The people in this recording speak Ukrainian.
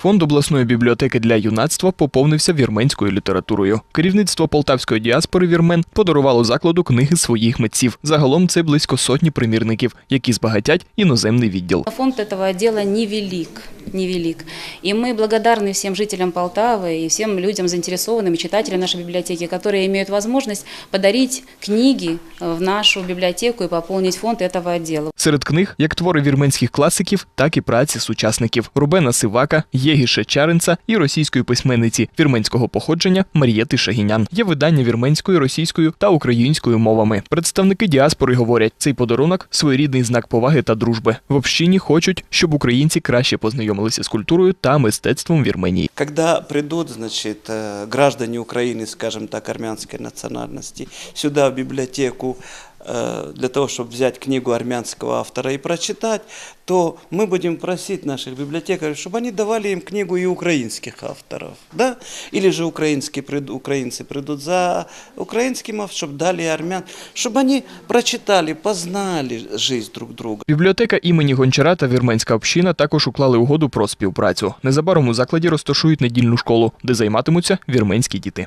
Фонд обласної бібліотеки для юнацтва поповнився вірменською літературою. Керівництво полтавської діаспори вірмен подарувало закладу книги своїх митців. Загалом це близько сотні примірників, які збагатять іноземний відділ. Фонд этого отдела невелик, невелик. И мы благодарны всем жителям Полтавы и всем людям, заинтересованным, читателям нашей библиотеки, которые имеют возможность подарить книги в нашу библиотеку и пополнить фонд этого отдела. Серед книг як твори вірменських класиків, так і праці сучасників Рубена Сивака, Єгіша Чаренца і російської письменниці вірменського походження Марієти Шагінян. Є видання вірменською, російською та українською мовами. Представники діаспори говорять, цей подарунок своєрідний знак поваги та дружби. В общині хочуть, щоб українці краще познайомилися з культурою та мистецтвом Вірменії. Когда придут, значит, э, граждане Украины, скажем так, армянской национальности, сюда в библиотеку э, для того, чтобы взять книгу армянского автора и прочитать, то мы будем просить наших библиотекарей, чтобы они давали им книгу и украинских авторов, да? Или же украинские, прид- украинцы придут за украинским автором, чтобы дали армян, чтобы они прочитали, познали жизнь друг друга. Бібліотека імені Гончара та вірменська община також уклали угоду про співпрацю. Незабаром у закладі розташують недільну школу, де займатимуться вірменські діти.